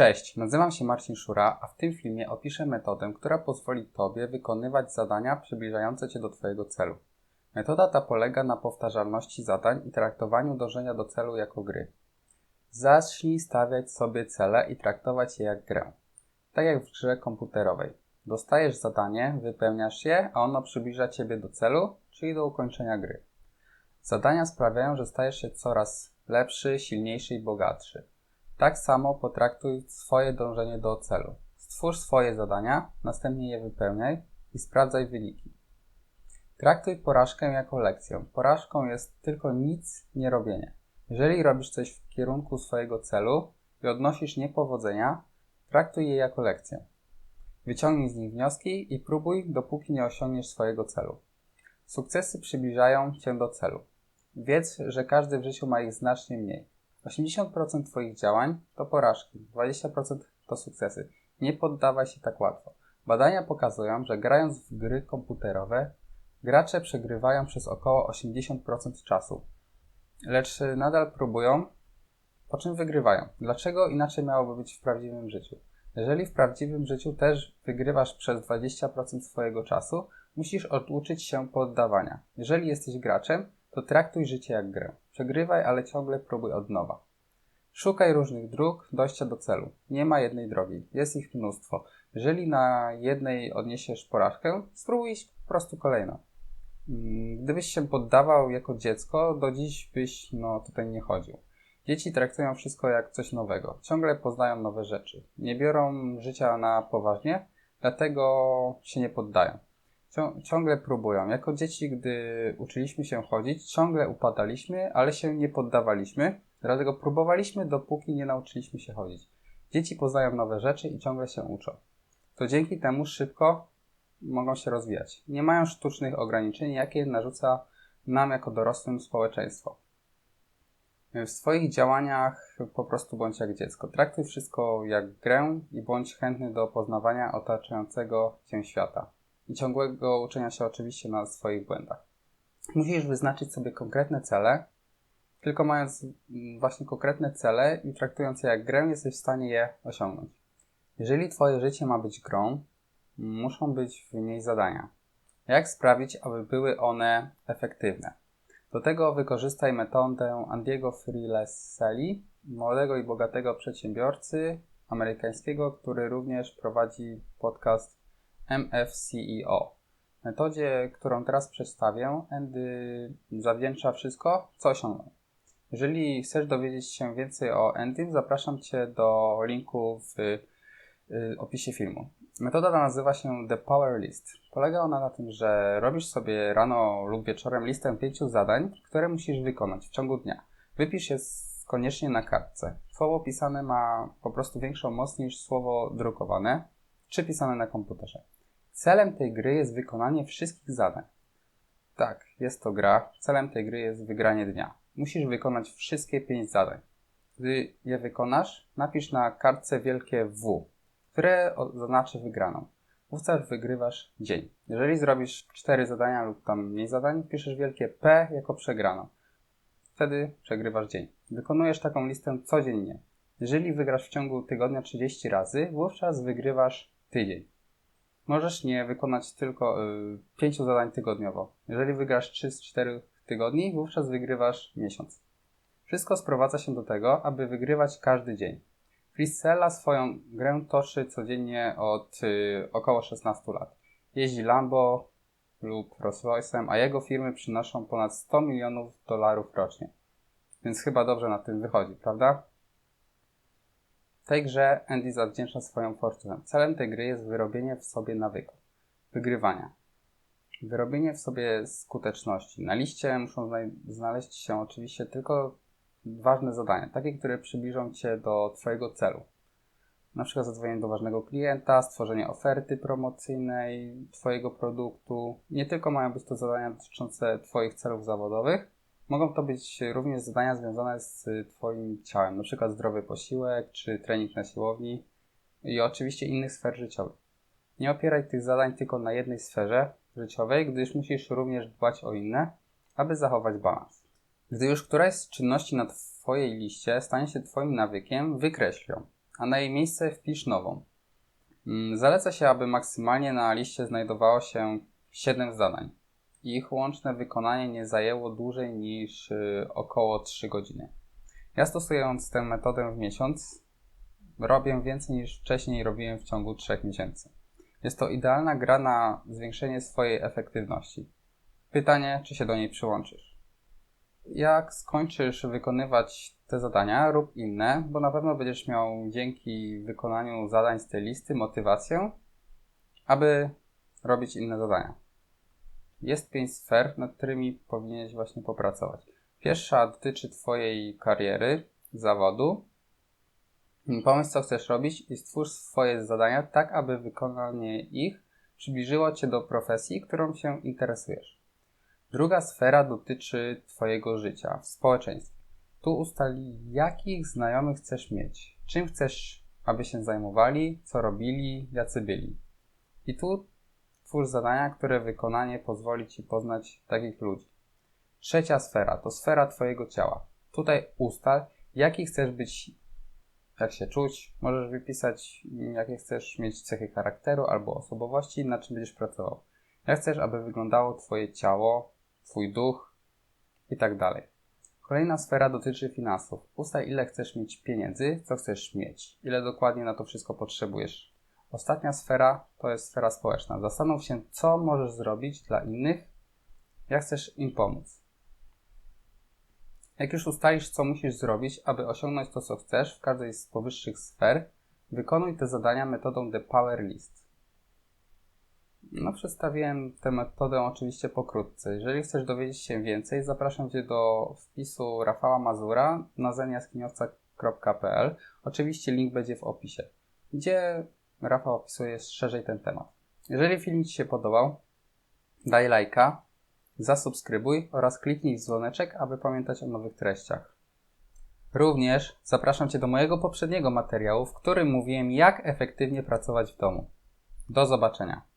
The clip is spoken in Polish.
Cześć, nazywam się Marcin Szura, a w tym filmie opiszę metodę, która pozwoli Tobie wykonywać zadania przybliżające Cię do Twojego celu. Metoda ta polega na powtarzalności zadań i traktowaniu dążenia do celu jako gry. Zacznij stawiać sobie cele i traktować je jak grę. Tak jak w grze komputerowej. Dostajesz zadanie, wypełniasz je, a ono przybliża Ciebie do celu, czyli do ukończenia gry. Zadania sprawiają, że stajesz się coraz lepszy, silniejszy i bogatszy. Tak samo potraktuj swoje dążenie do celu. Stwórz swoje zadania, następnie je wypełniaj i sprawdzaj wyniki. Traktuj porażkę jako lekcję. Porażką jest tylko nic nie robienie. Jeżeli robisz coś w kierunku swojego celu i odnosisz niepowodzenia, traktuj je jako lekcję. Wyciągnij z nich wnioski i próbuj, dopóki nie osiągniesz swojego celu. Sukcesy przybliżają cię do celu. Wiedz, że każdy w życiu ma ich znacznie mniej. 80% Twoich działań to porażki, 20% to sukcesy. Nie poddawaj się tak łatwo. Badania pokazują, że grając w gry komputerowe, gracze przegrywają przez około 80% czasu. Lecz nadal próbują, po czym wygrywają. Dlaczego inaczej miałoby być w prawdziwym życiu? Jeżeli w prawdziwym życiu też wygrywasz przez 20% swojego czasu, musisz oduczyć się poddawania. Jeżeli jesteś graczem, to traktuj życie jak grę. Przegrywaj, ale ciągle próbuj od nowa. Szukaj różnych dróg dojścia do celu. Nie ma jednej drogi, jest ich mnóstwo. Jeżeli na jednej odniesiesz porażkę, spróbuj iść po prostu kolejno. Mm, gdybyś się poddawał jako dziecko, do dziś byś no, tutaj nie chodził. Dzieci traktują wszystko jak coś nowego. Ciągle poznają nowe rzeczy. Nie biorą życia na poważnie, dlatego się nie poddają ciągle próbują. Jako dzieci, gdy uczyliśmy się chodzić, ciągle upadaliśmy, ale się nie poddawaliśmy, dlatego próbowaliśmy, dopóki nie nauczyliśmy się chodzić. Dzieci poznają nowe rzeczy i ciągle się uczą. To dzięki temu szybko mogą się rozwijać. Nie mają sztucznych ograniczeń, jakie narzuca nam jako dorosłym społeczeństwo. W swoich działaniach po prostu bądź jak dziecko. Traktuj wszystko jak grę i bądź chętny do poznawania otaczającego cię świata i ciągłego uczenia się oczywiście na swoich błędach. Musisz wyznaczyć sobie konkretne cele, tylko mając właśnie konkretne cele i traktując je jak grę, jesteś w stanie je osiągnąć. Jeżeli Twoje życie ma być grą, muszą być w niej zadania. Jak sprawić, aby były one efektywne? Do tego wykorzystaj metodę Andiego Freeleseli, młodego i bogatego przedsiębiorcy amerykańskiego, który również prowadzi podcast MFCEO. Metodzie, którą teraz przedstawię, Andy zawdzięcza wszystko, co osiągnął. Jeżeli chcesz dowiedzieć się więcej o Andy, zapraszam Cię do linku w y, opisie filmu. Metoda ta nazywa się The Power List. Polega ona na tym, że robisz sobie rano lub wieczorem listę pięciu zadań, które musisz wykonać w ciągu dnia. Wypisz je koniecznie na kartce. Słowo pisane ma po prostu większą moc niż słowo drukowane czy pisane na komputerze. Celem tej gry jest wykonanie wszystkich zadań. Tak, jest to gra. Celem tej gry jest wygranie dnia. Musisz wykonać wszystkie pięć zadań. Gdy je wykonasz, napisz na kartce wielkie W, które zaznaczy wygraną. Wówczas wygrywasz dzień. Jeżeli zrobisz cztery zadania lub tam mniej zadań, piszesz wielkie P jako przegraną. Wtedy przegrywasz dzień. Wykonujesz taką listę codziennie. Jeżeli wygrasz w ciągu tygodnia 30 razy, wówczas wygrywasz tydzień. Możesz nie wykonać tylko y, 5 zadań tygodniowo. Jeżeli wygrasz 3 z 4 tygodni, wówczas wygrywasz miesiąc. Wszystko sprowadza się do tego, aby wygrywać każdy dzień. Frisella swoją grę toczy codziennie od y, około 16 lat. Jeździ Lambo lub Rolls Royce'em, a jego firmy przynoszą ponad 100 milionów dolarów rocznie. Więc chyba dobrze na tym wychodzi, prawda? Tej grze Andy zawdzięcza swoją fortunę. Celem tej gry jest wyrobienie w sobie nawyku, wygrywania. Wyrobienie w sobie skuteczności. Na liście muszą znaleźć się oczywiście tylko ważne zadania, takie, które przybliżą Cię do Twojego celu. Na przykład zadzwonienie do ważnego klienta, stworzenie oferty promocyjnej Twojego produktu. Nie tylko mają być to zadania dotyczące Twoich celów zawodowych, Mogą to być również zadania związane z Twoim ciałem, przykład zdrowy posiłek czy trening na siłowni i oczywiście innych sfer życiowych. Nie opieraj tych zadań tylko na jednej sferze życiowej, gdyż musisz również dbać o inne, aby zachować balans. Gdy już któraś z czynności na Twojej liście stanie się Twoim nawykiem, wykreśl ją. a na jej miejsce wpisz nową. Mm, Zaleca się, aby maksymalnie na liście znajdowało się 7 zadań. Ich łączne wykonanie nie zajęło dłużej niż y, około 3 godziny. Ja stosując tę metodę w miesiąc, robię więcej niż wcześniej robiłem w ciągu 3 miesięcy. Jest to idealna gra na zwiększenie swojej efektywności. Pytanie, czy się do niej przyłączysz. Jak skończysz wykonywać te zadania, rób inne, bo na pewno będziesz miał dzięki wykonaniu zadań z tej listy motywację, aby robić inne zadania. Jest pięć sfer, nad którymi powinieneś właśnie popracować. Pierwsza dotyczy Twojej kariery, zawodu. Pomyśl, co chcesz robić i stwórz swoje zadania tak, aby wykonanie ich przybliżyło Cię do profesji, którą się interesujesz. Druga sfera dotyczy Twojego życia w społeczeństwie. Tu ustali, jakich znajomych chcesz mieć, czym chcesz, aby się zajmowali, co robili, jacy byli. I tu twórz zadania, które wykonanie pozwoli Ci poznać takich ludzi. Trzecia sfera to sfera Twojego ciała. Tutaj ustal, jaki chcesz być, jak się czuć. Możesz wypisać, jakie chcesz mieć cechy charakteru albo osobowości, na czym będziesz pracował. Jak chcesz, aby wyglądało Twoje ciało, Twój duch i tak. Kolejna sfera dotyczy finansów. Ustal, ile chcesz mieć pieniędzy, co chcesz mieć, ile dokładnie na to wszystko potrzebujesz. Ostatnia sfera to jest sfera społeczna. Zastanów się, co możesz zrobić dla innych, jak chcesz im pomóc. Jak już ustalisz, co musisz zrobić, aby osiągnąć to, co chcesz w każdej z powyższych sfer, wykonuj te zadania metodą The Power List. No, przedstawiłem tę metodę oczywiście pokrótce. Jeżeli chcesz dowiedzieć się więcej, zapraszam Cię do wpisu Rafała Mazura na zeniaskiniowca.pl. Oczywiście link będzie w opisie, gdzie Rafał opisuje szerzej ten temat. Jeżeli film Ci się podobał, daj lajka, zasubskrybuj oraz kliknij w dzwoneczek, aby pamiętać o nowych treściach. Również zapraszam Cię do mojego poprzedniego materiału, w którym mówiłem, jak efektywnie pracować w domu. Do zobaczenia.